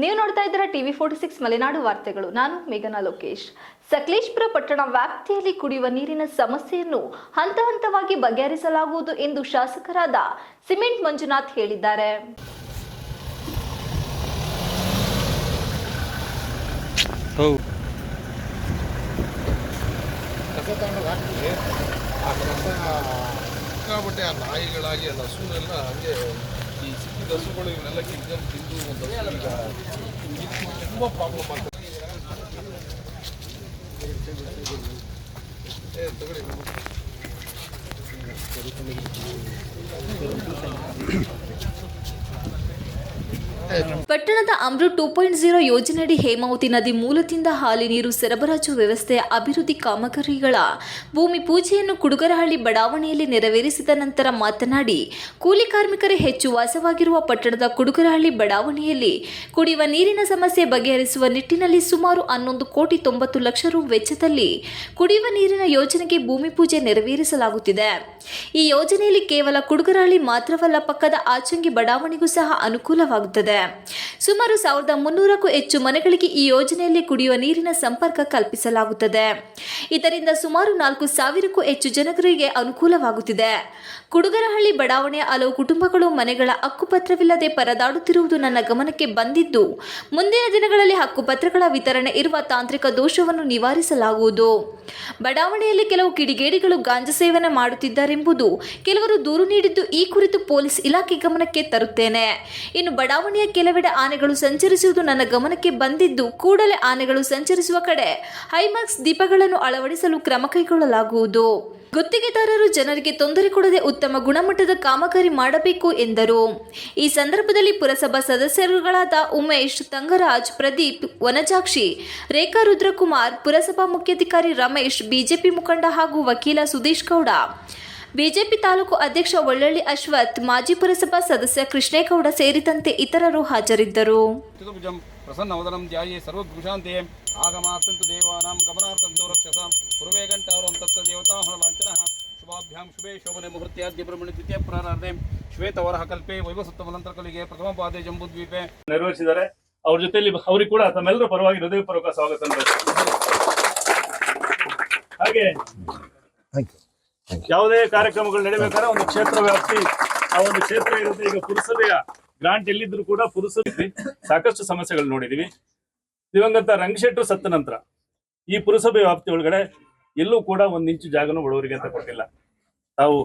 ನೀವು ನೋಡ್ತಾ ಇದ್ದೀರಾ ಟಿವಿ ಫೋರ್ಟಿ ಸಿಕ್ಸ್ ಮಲೆನಾಡು ವಾರ್ತೆಗಳು. ನಾನು ಮೇಘನಾ ಲೋಕೇಶ್. ಸಕಲೇಶ್ಪುರ ಪಟ್ಟಣ ವ್ಯಾಪ್ತಿಯಲ್ಲಿ ಕುಡಿಯುವ ನೀರಿನ ಸಮಸ್ಯೆಯನ್ನು ಹಂತ ಹಂತವಾಗಿ ಬಗೆಹರಿಸಲಾಗುವುದು ಎಂದು ಶಾಸಕರಾದ ಸಿಮೆಂಟ್ ಮಂಜುನಾಥ್ ಹೇಳಿದ್ದಾರೆ. ನಾಯಿಗಳಾಗಿ ಹಸುನೆಲ್ಲ ಹಂಗೆ ಈ ಸಿಕ್ಕಿದ ಹಸುಗಳು ಇವನ್ನೆಲ್ಲ ಕಿತ್ಕೊಂಡು ತಿಂದು ಒಂದು ಹಸು ಈಗ ಇದು ತುಂಬ ಪ್ರಾಬ್ಲಮ್ ಆಗ್ತದೆ ಏ ತಗೊಳ್ಳಿ ಪಟ್ಟಣದ ಅಮೃತ್ ಟೂ ಪಾಯಿಂಟ್ ಜೀರೋ ಯೋಜನೆಯಡಿ ಹೇಮಾವತಿ ನದಿ ಮೂಲದಿಂದ ಹಾಲಿ ನೀರು ಸರಬರಾಜು ವ್ಯವಸ್ಥೆ ಅಭಿವೃದ್ಧಿ ಕಾಮಗಾರಿಗಳ ಭೂಮಿ ಪೂಜೆಯನ್ನು ಕುಡುಗರಹಳ್ಳಿ ಬಡಾವಣೆಯಲ್ಲಿ ನೆರವೇರಿಸಿದ ನಂತರ ಮಾತನಾಡಿ, ಕೂಲಿ ಕಾರ್ಮಿಕರೇ ಹೆಚ್ಚು ವಾಸವಾಗಿರುವ ಪಟ್ಟಣದ ಕುಡುಗರಹಳ್ಳಿ ಬಡಾವಣೆಯಲ್ಲಿ ಕುಡಿಯುವ ನೀರಿನ ಸಮಸ್ಯೆ ಬಗೆಹರಿಸುವ ನಿಟ್ಟಿನಲ್ಲಿ ಸುಮಾರು ಹನ್ನೊಂದು ಕೋಟಿ ತೊಂಬತ್ತು ಲಕ್ಷ ರು ವೆಚ್ಚದಲ್ಲಿ ಕುಡಿಯುವ ನೀರಿನ ಯೋಜನೆಗೆ ಭೂಮಿ ಪೂಜೆ ನೆರವೇರಿಸಲಾಗುತ್ತಿದೆ. ಈ ಯೋಜನೆಯಲ್ಲಿ ಕೇವಲ ಕುಡುಗರಹಳ್ಳಿ ಮಾತ್ರವಲ್ಲ, ಪಕ್ಕದ ಆಚಂಗಿ ಬಡಾವಣೆಗೂ ಸಹ ಅನುಕೂಲವಾಗುತ್ತದೆ. ಸುಮಾರು ಸಾವಿರದ ಮುನ್ನೂರಕ್ಕೂ ಹೆಚ್ಚು ಮನೆಗಳಿಗೆ ಈ ಯೋಜನೆಯಲ್ಲಿ ಕುಡಿಯುವ ನೀರಿನ ಸಂಪರ್ಕ ಕಲ್ಪಿಸಲಾಗುತ್ತದೆ. ಇದರಿಂದ ಸುಮಾರು ನಾಲ್ಕು ಸಾವಿರಕ್ಕೂ ಹೆಚ್ಚು ಜನರಿಗೆ ಅನುಕೂಲವಾಗುತ್ತಿದೆ. ಕುಡುಗರಹಳ್ಳಿ ಬಡಾವಣೆಯ ಹಲವು ಕುಟುಂಬಗಳು ಮನೆಗಳ ಹಕ್ಕುಪತ್ರವಿಲ್ಲದೆ ಪರದಾಡುತ್ತಿರುವುದು ನನ್ನ ಗಮನಕ್ಕೆ ಬಂದಿದ್ದು, ಮುಂದಿನ ದಿನಗಳಲ್ಲಿ ಹಕ್ಕುಪತ್ರಗಳ ವಿತರಣೆ ಇರುವ ತಾಂತ್ರಿಕ ದೋಷವನ್ನು ನಿವಾರಿಸಲಾಗುವುದು. ಬಡಾವಣೆಯಲ್ಲಿ ಕೆಲವು ಕಿಡಿಗೇಡಿಗಳು ಗಾಂಜಾ ಸೇವನೆ ಮಾಡುತ್ತಿದ್ದಾರೆಂಬುದು ಕೆಲವರು ದೂರು ನೀಡಿದ್ದು ಈ ಕುರಿತು ಪೊಲೀಸ್ ಇಲಾಖೆ ಗಮನಕ್ಕೆ ತರುತ್ತೇನೆ. ಇನ್ನು ಬಡಾವಣೆಯ ಕೆಲವೆಡೆ ಆನೆಗಳು ಸಂಚರಿಸುವುದು ನನ್ನ ಗಮನಕ್ಕೆ ಬಂದಿದ್ದು ಕೂಡಲೇ ಆನೆಗಳು ಸಂಚರಿಸುವ ಕಡೆ. ಹೈಮಾಕ್ಸ್ ದೀಪಗಳನ್ನು ಅಳವಡಿಸಲು ಕ್ರಮ ಕೈಗೊಳ್ಳಲಾಗುವುದು. ಗುತ್ತಿಗೆದಾರರು ಜನರಿಗೆ ತೊಂದರೆ ಕೊಡದೆ ಉತ್ತಮ ಗುಣಮಟ್ಟದ ಕಾಮಗಾರಿ ಮಾಡಬೇಕು ಎಂದರು. ಈ ಸಂದರ್ಭದಲ್ಲಿ ಪುರಸಭಾ ಸದಸ್ಯರುಗಳಾದ ಉಮೇಶ್, ತಂಗರಾಜ್, ಪ್ರದೀಪ್, ವನಜಾಕ್ಷಿ, ರೇಖಾ ರುದ್ರಕುಮಾರ್, ಪುರಸಭಾ ಮುಖ್ಯಾಧಿಕಾರಿ ರಮೇಶ್, ಬಿಜೆಪಿ ಮುಖಂಡ ಹಾಗೂ ವಕೀಲ ಸುದೇಶ್ ಗೌಡ. ಬಿಜೆಪಿ ತಾಲೂಕು ಅಧ್ಯಕ್ಷ ಒಳ್ಳಳ್ಳಿ ಅಶ್ವಥ್ ಮಾಜಿ ಪುರಸಭಾ ಸದಸ್ಯ ಕೃಷ್ಣೇಗೌಡ ಸೇರಿದಂತೆ ಇತರರು ಹಾಜರಿದ್ದರು. ಶುಭಾಭ್ಯಾಂ ಶುಭೇ ಶೋಭನೆ ಮುಹೂರ್ತ್ಯಾದ್ಯ ಬ್ರಹ್ಮಣಿ ದ್ವಿತೀಯ ಪ್ರಾರಾರ್ಧೆ. ಶ್ವೇತವರಹ ಕಲ್ಪೆ ವೈವಸುತ್ತ ಮಲಂತರಕಲಿಗೆ ಪ್ರಥಮ ಪಾದೆ ಜಂಬುದ್ವೀಪೆ ನೆರವೇರಿಸಿದ್ದಾರೆ ಅವ್ರ ಜೊತೆಯಲ್ಲಿ ಅವ್ರಿಗೆ ಕೂಡ ತಮ್ಮೆಲ್ಲರ ಪರವಾಗಿ ಹೃದಯಪೂರ್ವಕ ಸ್ವಾಗತ ಹಾಗೆ ಯಾವುದೇ ಕಾರ್ಯಕ್ರಮಗಳು ನಡೀಬೇಕಾದ್ರೆ ಒಂದು ಕ್ಷೇತ್ರ ವ್ಯಾಪ್ತಿ, ಆ ಒಂದು ಕ್ಷೇತ್ರ ಇರುತ್ತೆ ಈಗ ಪುರಸಭೆಯ ಗ್ರಾಂಟ್ ಎಲ್ಲಿದ್ರು ಕೂಡ ಪುರಸಭೆ ಸಾಕಷ್ಟು ಸಮಸ್ಯೆಗಳು ನೋಡಿದೀವಿ. ದಿವಂಗತ ರಂಗಶೆಟ್ಟು ಸತ್ತ ನಂತರ ಈ ಪುರಸಭೆ ವ್ಯಾಪ್ತಿ ಒಳಗಡೆ ಎಲ್ಲೂ ಕೂಡ ಒಂದ್ ಇಂಚು ಜಾಗನೂ ಬಡವರಿಗೆ ಅಂತ ಕೊಟ್ಟಿಲ್ಲ. ತಾವು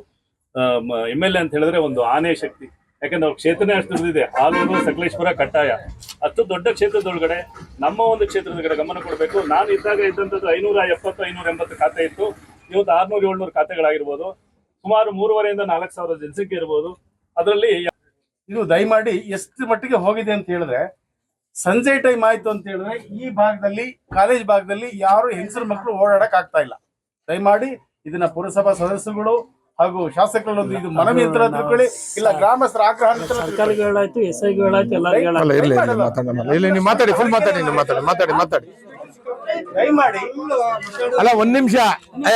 ಎಂ ಎಲ್ ಎ ಅಂತ ಹೇಳಿದ್ರೆ ಒಂದು ಆನೆ ಶಕ್ತಿ. ಯಾಕಂದ್ರೆ ಅವ್ರ ಕ್ಷೇತ್ರನೇ ಅಷ್ಟು ಇದೆ ಹಾಲೂರು ಸಕಲೇಶ್ವರ ಕಟ್ಟಾಯ ಅಷ್ಟು ದೊಡ್ಡ ಕ್ಷೇತ್ರದೊಳಗಡೆ ನಮ್ಮ ಒಂದು ಕ್ಷೇತ್ರದ ಕಡೆ ಗಮನ ಕೊಡಬೇಕು. ನಾನು ಇದ್ದಾಗ ಇದ್ದಂಥದ್ದು ಐನೂರ ಎಪ್ಪತ್ತು, ಐನೂರ ಎಂಬತ್ತು ಖಾತೆ ಇತ್ತು. ಇವತ್ತು ಆರ್ನೂರ ಏಳ್ನೂರು ಖಾತೆಗಳಾಗಿರ್ಬೋದು ಸುಮಾರು ಮೂರುವರೆಯಿಂದ ನಾಲ್ಕು ಸಾವಿರ ಜನಸಂಖ್ಯೆ ಇರ್ಬೋದು. ಅದರಲ್ಲಿ ಇದು ದಯಮಾಡಿ ಎಷ್ಟು ಮಟ್ಟಿಗೆ ಹೋಗಿದೆ ಅಂತ ಹೇಳಿದ್ರೆ ಸಂಜೆ ಟೈಮ್ ಆಯ್ತು ಅಂತ ಹೇಳಿದ್ರೆ ಈ ಭಾಗದಲ್ಲಿ ಕಾಲೇಜ್ ಭಾಗದಲ್ಲಿ ಯಾರು ಹೆಂಗಸರು ಮಕ್ಕಳು ಓಡಾಡಕ್ ಆಗ್ತಾ ಇಲ್ಲ. ದಯಮಾಡಿ ಇದನ್ನ ಪುರಸಭಾ ಸದಸ್ಯರುಗಳು ಹಾಗೂ ಶಾಸಕರು ಇದು ಮನವಿ ಹತ್ರ ತಿಳ್ಕೊಳ್ಳಿ. ಇಲ್ಲ ಗ್ರಾಮಸ್ಥರ ಆಗ್ರಹ ಅಂತ. ಸರ್ಕಾರಿಗಳಾಯ್ತು ಎಸ್ ಐಗಳಾಯ್ತು ಎಲ್ಲರಿಗೂ ಮಾತಾಡಿ ಫುಲ್ ಮಾತಾಡಿ ಮಾತಾಡಿ ಮಾತಾಡಿ ಮಾತಾಡಿ. ಅಲ್ಲ ಒಂದ್ ನಿಮಿಷ.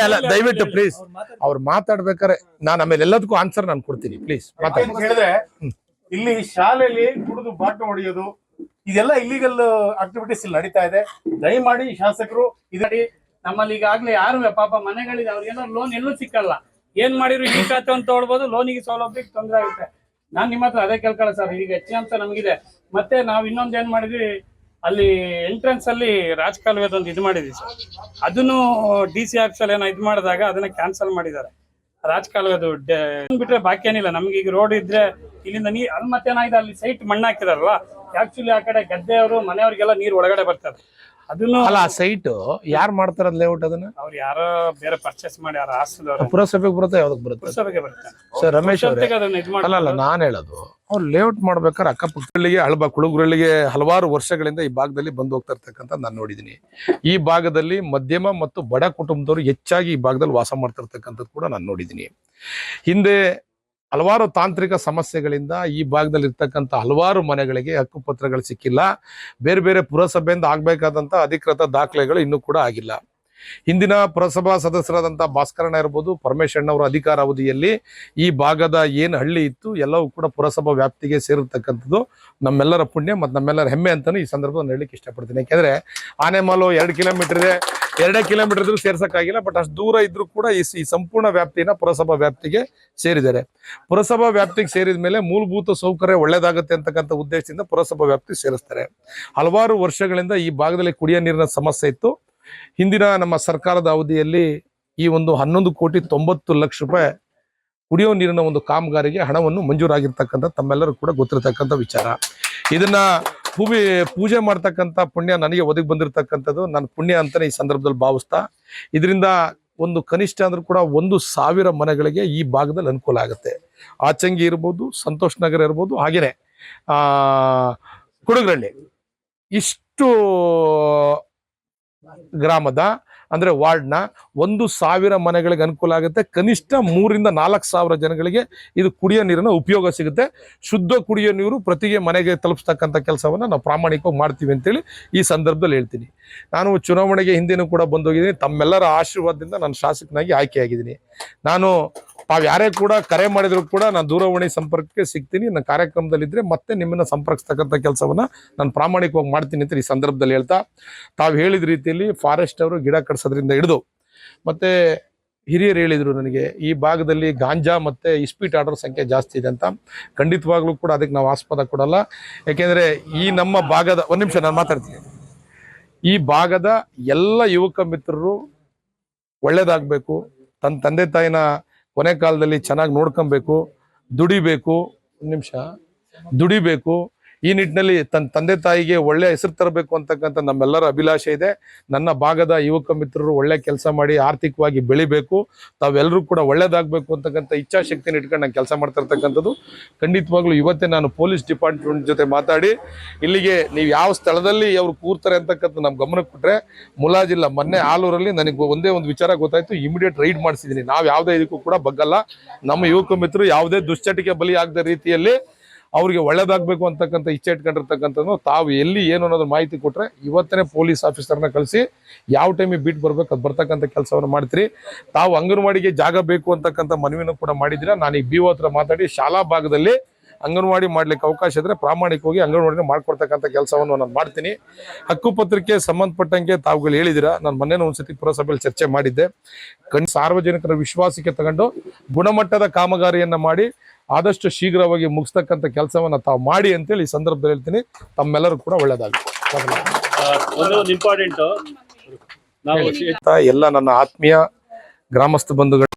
ಅಲ್ಲ ದಯವಿಟ್ಟು ಪ್ಲೀಸ್ ಅವ್ರು ಮಾತಾಡ್ಬೇಕಾರೆ ನಾನು ಆಮೇಲೆ ಎಲ್ಲದಕ್ಕೂ ಆನ್ಸರ್ ನಾನು ಕೊಡ್ತೀನಿ ಪ್ಲೀಸ್ ಮಾತಾಡಿ. ಹೇಳಿದ್ರೆ ಇಲ್ಲಿ ಶಾಲೆಯಲ್ಲಿ ಕುಡಿದು ಬಾಟ ಹೊಡೆಯೋದು ಇದೆಲ್ಲ ಇಲ್ಲಿಗಲ್ ಆಕ್ಟಿವಿಟೀಸ್ ಇಲ್ಲಿ ನಡೀತಾ ಇದೆ. ದಯಮಾಡಿ ಶಾಸಕರು ಇದಡಿ ನಮ್ಮಲ್ಲಿ ಈಗಾಗ್ಲೇ ಯಾರು ಪಾಪ ಮನೆಗಳಿದೆ ಅವ್ರಿಗೆಲ್ಲ ಲೋನ್ ಎಲ್ಲೂ ಸಿಕ್ಕಲ್ಲ. ಏನ್ ಮಾಡಿದ್ರು ಈ ಖಾತೆ ಅಂತ ಹೇಳ್ಬೋದು ಲೋನಿಗೆ ಸೌಲಭ್ಯಕ್ಕೆ ತೊಂದರೆ ಆಗುತ್ತೆ. ನಾನ್ ನಿಮ್ಮ ಹತ್ರ ಅದೇ ಕೇಳ್ಕೊಳ್ಳ ಸರ್ ಈಗ ಹೆಚ್ಚಿನ ಅಂತ ನಮಗಿದೆ. ಮತ್ತೆ ನಾವ್ ಇನ್ನೊಂದ್ ಏನ್ ಮಾಡಿದ್ವಿ ಅಲ್ಲಿ ಎಂಟ್ರೆನ್ಸ್ ಅಲ್ಲಿ ರಾಜಕಾಲುವೆದೊಂದು ಇದು ಮಾಡಿದ್ವಿ ಸರ್. ಅದನ್ನು ಡಿ ಸಿ ಆಫೀಸ್ ಅಲ್ಲಿ ಏನೋ ಇದು ಮಾಡಿದಾಗ ಅದನ್ನ ಕ್ಯಾನ್ಸಲ್ ಮಾಡಿದ್ದಾರೆ. ರಾಜಕಾಲುವೆದು ಬಿಟ್ರೆ ಬಾಕಿ ಏನಿಲ್ಲ. ನಮ್ಗೆ ಈಗ ರೋಡ್ ಇದ್ರೆ ಇಲ್ಲಿಂದ ನೀರ್ ಅಲ್ಲಿ ಮತ್ತೇನಾಗಿದೆ? ಅಲ್ಲಿ ಸೈಟ್ ಮಣ್ಣು ಹಾಕಿದಾರಲ್ಲ ಆಕ್ಚುಲಿ ಆ ಕಡೆ ಗದ್ದೆಯವರು, ಮನೆಯವ್ರಿಗೆಲ್ಲ ನೀರು ಒಳಗಡೆ ಅದನ್ನು ಅಲ್ಲ ಸೈಟ್ ಯಾರು ಮಾಡ್ತಾರ ಲೇಔಟ್ ಅದನ್ನ? ಅವ್ರು ಯಾರೋ ಬೇರೆ ಪರ್ಚೇಸ್ ಮಾಡಿ ಯಾರು ಆಸ್ತಿದವ್ರು ಪುರಸಭೆಗೆ ಬರುತ್ತೆ ಯಾವ್ದಕ್ ಬರುತ್ತೆ? ಪುರಸಭೆಗೆ ಬರುತ್ತೆ. ಸರ್ ರಮೇಶ್ ಅಲ್ಲ ಅಲ್ಲ ನಾನು ಹೇಳೋದು ಅವ್ರು ಲೇಔಟ್ ಮಾಡ್ಬೇಕಾದ್ರೆ ಅಕ್ಕಪಕ್ಕಗಳಿಗೆ ಹಳಬ ಕುಳುಗುರಳಿಗೆ ಹಲವಾರು ವರ್ಷಗಳಿಂದ ಈ ಭಾಗದಲ್ಲಿ ಬಂದು ಹೋಗ್ತಾ ಇರ್ತಕ್ಕಂಥ ನಾನು ನೋಡಿದ್ದೀನಿ ಈ ಭಾಗದಲ್ಲಿ ಮಧ್ಯಮ ಮತ್ತು ಬಡ ಕುಟುಂಬದವರು ಹೆಚ್ಚಾಗಿ ಈ ಭಾಗದಲ್ಲಿ ವಾಸ ಮಾಡ್ತಾ ಇರ್ತಕ್ಕಂಥದ್ದು ಕೂಡ ನಾನು ನೋಡಿದ್ದೀನಿ ಹಿಂದೆ ಹಲವಾರು ತಾಂತ್ರಿಕ ಸಮಸ್ಯೆಗಳಿಂದ ಈ ಭಾಗದಲ್ಲಿ ಇರ್ತಕ್ಕಂಥ ಹಲವಾರು ಮನೆಗಳಿಗೆ ಹಕ್ಕುಪತ್ರಗಳು ಸಿಕ್ಕಿಲ್ಲ. ಬೇರೆ ಬೇರೆ ಪುರಸಭೆಯಿಂದ ಆಗಬೇಕಾದಂಥ ಅಧಿಕೃತ ದಾಖಲೆಗಳು ಇನ್ನೂ ಕೂಡ ಆಗಿಲ್ಲ. ಹಿಂದಿನ ಪುರಸಭಾ ಸದಸ್ಯರಾದಂಥ ಭಾಸ್ಕರಣ್ಣ ಇರ್ಬೋದು ಅಧಿಕಾರ ಅವಧಿಯಲ್ಲಿ ಈ ಭಾಗದ ಏನು ಹಳ್ಳಿ ಇತ್ತು, ಎಲ್ಲವೂ ಕೂಡ ಪುರಸಭಾ ವ್ಯಾಪ್ತಿಗೆ ಸೇರಿರ್ತಕ್ಕಂಥದ್ದು ನಮ್ಮೆಲ್ಲರ ಪುಣ್ಯ ಮತ್ತು ನಮ್ಮೆಲ್ಲರ ಹೆಮ್ಮೆ ಅಂತಲೂ ಈ ಸಂದರ್ಭದಲ್ಲಿ ಹೇಳಲಿಕ್ಕೆ ಇಷ್ಟಪಡ್ತೀನಿ. ಯಾಕೆಂದರೆ ಆನೆಮಾಲು ಎರಡು ಕಿಲೋಮೀಟರ್ ಇದೆ, ಎರಡೇ ಕಿಲೋಮೀಟರ್ ಇದ್ರೂ ಸೇರ್ಸೋಕ್ಕಾಗಿಲ್ಲ ಬಟ್ ಅಷ್ಟು ದೂರ ಇದ್ರೂ ಕೂಡ ಈ ಸಂಪೂರ್ಣ ವ್ಯಾಪ್ತಿನ ಪುರಸಭಾ ವ್ಯಾಪ್ತಿಗೆ ಸೇರಿದ್ದಾರೆ. ಪುರಸಭಾ ವ್ಯಾಪ್ತಿಗೆ ಸೇರಿದ ಮೇಲೆ ಮೂಲಭೂತ ಸೌಕರ್ಯ ಒಳ್ಳೇದಾಗುತ್ತೆ ಅಂತಕ್ಕಂಥ ಉದ್ದೇಶದಿಂದ ಪುರಸಭಾ ವ್ಯಾಪ್ತಿ ಸೇರಿಸ್ತಾರೆ. ಹಲವಾರು ವರ್ಷಗಳಿಂದ ಈ ಭಾಗದಲ್ಲಿ ಕುಡಿಯೋ ನೀರಿನ ಸಮಸ್ಯೆ ಇತ್ತು. ಹಿಂದಿನ ನಮ್ಮ ಸರ್ಕಾರದ ಅವಧಿಯಲ್ಲಿ ಈ ಒಂದು ಹನ್ನೊಂದು ಕೋಟಿ ತೊಂಬತ್ತು ಲಕ್ಷ ರೂಪಾಯಿ ಕುಡಿಯೋ ನೀರಿನ ಒಂದು ಕಾಮಗಾರಿಗೆ ಹಣವನ್ನು ಮಂಜೂರಾಗಿರ್ತಕ್ಕಂಥ ತಮ್ಮೆಲ್ಲರೂ ಕೂಡ ಗೊತ್ತಿರತಕ್ಕಂಥ ವಿಚಾರ. ಇದನ್ನ ಪೂಜೆ ಪೂಜೆ ಮಾಡ್ತಕ್ಕಂಥ ಪುಣ್ಯ ನನಗೆ ಒದಗಿ ಬಂದಿರತಕ್ಕಂಥದ್ದು ನನ್ನ ಪುಣ್ಯ ಅಂತಲೇ ಈ ಸಂದರ್ಭದಲ್ಲಿ ಭಾವಿಸ್ತಾ, ಇದರಿಂದ ಒಂದು ಕನಿಷ್ಠ ಅಂದ್ರೂ ಕೂಡ ಒಂದು ಸಾವಿರ ಮನೆಗಳಿಗೆ ಈ ಭಾಗದಲ್ಲಿ ಅನುಕೂಲ ಆಗುತ್ತೆ. ಆಚಂಗಿ ಇರ್ಬೋದು, ಸಂತೋಷ್ ನಗರ ಇರ್ಬೋದು, ಹಾಗೇನೆ, ಆ ಇಷ್ಟು ಗ್ರಾಮದ, ಅಂದ್ರೆ ವಾರ್ಡ್ನ ಒಂದು ಸಾವಿರ ಮನೆಗಳಿಗೆ ಅನುಕೂಲ ಆಗುತ್ತೆ. ಕನಿಷ್ಠ ಮೂರಿಂದ ನಾಲ್ಕು ಸಾವಿರ ಜನಗಳಿಗೆ ಇದು ಕುಡಿಯೋ ನೀರಿನ ಉಪಯೋಗ ಸಿಗುತ್ತೆ. ಶುದ್ಧ ಕುಡಿಯೋ ನೀರು ಪ್ರತಿಗೆ ಮನೆಗೆ ತಲುಪಿಸ್ತಕ್ಕಂಥ ಕೆಲಸವನ್ನು ನಾವು ಪ್ರಾಮಾಣಿಕವಾಗಿ ಮಾಡ್ತೀವಿ ಅಂತೇಳಿ ಈ ಸಂದರ್ಭದಲ್ಲಿ ಹೇಳ್ತೀನಿ. ನಾನು ಚುನಾವಣೆಗೆ ಹಿಂದಿನೂ ಕೂಡ ಬಂದೋಗಿದ್ದೀನಿ. ತಮ್ಮೆಲ್ಲರ ಆಶೀರ್ವಾದದಿಂದ ನಾನು ಶಾಸಕನಾಗಿ ಆಯ್ಕೆಯಾಗಿದ್ದೀನಿ. ನಾನು ತಾವು ಯಾರೇ ಕೂಡ ಕರೆ ಮಾಡಿದ್ರು ಕೂಡ ನಾನು ದೂರವಾಣಿ ಸಂಪರ್ಕಕ್ಕೆ ಸಿಗ್ತೀನಿ. ನನ್ನ ಕಾರ್ಯಕ್ರಮದಲ್ಲಿದ್ದರೆ ಮತ್ತೆ ನಿಮ್ಮನ್ನ ಸಂಪರ್ಕಿಸ್ತಕ್ಕಂಥ ಕೆಲಸವನ್ನ ನಾನು ಪ್ರಾಮಾಣಿಕವಾಗಿ ಮಾಡ್ತೀನಿ ಅಂತ ಈ ಸಂದರ್ಭದಲ್ಲಿ ಹೇಳ್ತಾ, ತಾವು ಹೇಳಿದ ರೀತಿಯಲ್ಲಿ ಫಾರೆಸ್ಟ್ ಅವರು ಗಿಡ ಕಡಿಸೋದ್ರಿಂದ ಹಿಡಿದು, ಮತ್ತೆ ಹಿರಿಯರು ಹೇಳಿದರು ನನಗೆ, ಈ ಭಾಗದಲ್ಲಿ ಗಾಂಜಾ ಮತ್ತೆ ಇಸ್ಪೀಟ್ ಆಡ್ರೋ ಸಂಖ್ಯೆ ಜಾಸ್ತಿ ಇದೆ ಅಂತ. ಖಂಡಿತವಾಗ್ಲೂ ಕೂಡ ಅದಕ್ಕೆ ನಾವು ಆಸ್ಪದ ಕೊಡಲ್ಲ. ಯಾಕೆಂದ್ರೆ ಈ ನಮ್ಮ ಭಾಗದ, ಒಂದು ನಿಮಿಷ ನಾನು ಮಾತಾಡ್ತೀನಿ. ಈ ಭಾಗದ ಎಲ್ಲ ಯುವಕ ಮಿತ್ರರು ಒಳ್ಳೇದಾಗಬೇಕು. ತನ್ನ ತಂದೆ ತಾಯಿನ ಕೊನೆ ಕಾಲದಲ್ಲಿ ಚೆನ್ನಾಗಿ ನೋಡ್ಕೊಬೇಕು ದುಡಿಬೇಕು. ನಿಮಿಷ. ದುಡಿಬೇಕು. ಈ ನಿಟ್ಟಿನಲ್ಲಿ ತನ್ನ ತಂದೆ ತಾಯಿಗೆ ಒಳ್ಳೆ ಹೆಸರು ತರಬೇಕು ಅಂತಕ್ಕಂಥ ನಮ್ಮೆಲ್ಲರ ಅಭಿಲಾಷೆ ಇದೆ. ನನ್ನ ಭಾಗದ ಯುವಕ ಮಿತ್ರರು ಒಳ್ಳೆ ಕೆಲಸ ಮಾಡಿ ಆರ್ಥಿಕವಾಗಿ ಬೆಳಿಬೇಕು. ತಾವೆಲ್ಲರೂ ಕೂಡ ಒಳ್ಳೇದಾಗಬೇಕು ಅಂತಕ್ಕಂಥ ಇಚ್ಛಾಶಕ್ತಿನ ಇಟ್ಕೊಂಡು ನಾನು ಕೆಲಸ ಮಾಡ್ತಾ ಇರ್ತಕ್ಕಂಥದ್ದು. ಖಂಡಿತವಾಗ್ಲೂ ಇವತ್ತೇ ನಾನು ಪೊಲೀಸ್ ಡಿಪಾರ್ಟ್ಮೆಂಟ್ ಜೊತೆ ಮಾತಾಡಿ, ಇಲ್ಲಿಗೆ ನೀವು ಯಾವ ಸ್ಥಳದಲ್ಲಿ ಅವರು ಕೂರ್ತಾರೆ ಅಂತಕ್ಕಂಥ ನಮ್ಮ ಗಮನಕ್ಕೆ ಕೊಟ್ಟರೆ ಮುಲಾಜಿಲ್ಲ ಮೊನ್ನೆ ಆಲೂರಲ್ಲಿ ನನಗೆ ಒಂದೇ ಒಂದು ವಿಚಾರ ಗೊತ್ತಾಯ್ತು. ಇಮಿಡಿಯೇಟ್ ರೈಡ್ ಮಾಡಿಸಿದ್ದೀನಿ. ನಾವು ಯಾವುದೇ ಇದಕ್ಕೂ ಕೂಡ ಬಗ್ಗಲ್ಲ. ನಮ್ಮ ಯುವಕ ಮಿತ್ರರು ಯಾವುದೇ ದುಶ್ಚಟಿಕೆ ಬಲಿ ಆಗದ ರೀತಿಯಲ್ಲಿ ಅವ್ರಿಗೆ ಒಳ್ಳೇದಾಗಬೇಕು ಅಂತಕ್ಕಂಥ ಇಚ್ಛೆ ಇಟ್ಕೊಂಡಿರ್ತಕ್ಕಂಥದ್ದು, ತಾವು ಎಲ್ಲಿ ಏನು ಅನ್ನೋದ್ರ ಮಾಹಿತಿ ಕೊಟ್ಟರೆ ಇವತ್ತೇ ಪೊಲೀಸ್ ಆಫೀಸರ್ನ ಕಳಿಸಿ ಯಾವ ಟೈಮಿಗೆ ಬಿಟ್ಟು ಬರ್ಬೇಕು, ಅದು ಬರ್ತಕ್ಕಂಥ ಕೆಲಸವನ್ನು ಮಾಡ್ತೀರಿ. ತಾವು ಅಂಗನವಾಡಿಗೆ ಜಾಗ ಬೇಕು ಅಂತಕ್ಕಂಥ ಮನವಿನೂ ಕೂಡ ಮಾಡಿದ್ದೀರಾ? ನಾನು ಈ ಬಿ ಹತ್ರ ಮಾತಾಡಿ ಶಾಲಾ ಭಾಗದಲ್ಲಿ ಅಂಗನವಾಡಿ ಮಾಡ್ಲಿಕ್ಕೆ ಅವಕಾಶ ಇದ್ರೆ ಪ್ರಾಮಾಣಿಕವಾಗಿ ಅಂಗನವಾಡಿನ ಮಾಡ್ಕೊಡ್ತಕ್ಕಂಥ ಕೆಲಸವನ್ನು ನಾನು ಮಾಡ್ತೀನಿ. ಹಕ್ಕುಪತ್ರಕ್ಕೆ ಸಂಬಂಧಪಟ್ಟಂಗೆ ತಾವುಗಳು ಹೇಳಿದಿರ ನಾನು ಮೊನ್ನೆ ಒಂದ್ಸತಿ ಪುರಸಭೆಯಲ್ಲಿ ಚರ್ಚೆ ಮಾಡಿದ್ದೆ. ಕಣ್ ಸಾರ್ವಜನಿಕರ ವಿಶ್ವಾಸಕ್ಕೆ ತಗೊಂಡು ಗುಣಮಟ್ಟದ ಕಾಮಗಾರಿಯನ್ನು ಮಾಡಿ ಆದಷ್ಟು ಶೀಘ್ರವಾಗಿ ಮುಗಿಸ್ತಕ್ಕಂಥ ಕೆಲಸವನ್ನ ತಾವು ಮಾಡಿ ಅಂತೇಳಿ ಈ ಸಂದರ್ಭದಲ್ಲಿ ಹೇಳ್ತೀನಿ. ತಮ್ಮೆಲ್ಲರೂ ಕೂಡ ಒಳ್ಳೆಯದಾಗಲಿ ಒಂದು ಇಂಪಾರ್ಟೆಂಟ್. ನಾವು ಎಲ್ಲ ನನ್ನ ಆತ್ಮೀಯ ಗ್ರಾಮಸ್ಥ ಬಂಧುಗಳು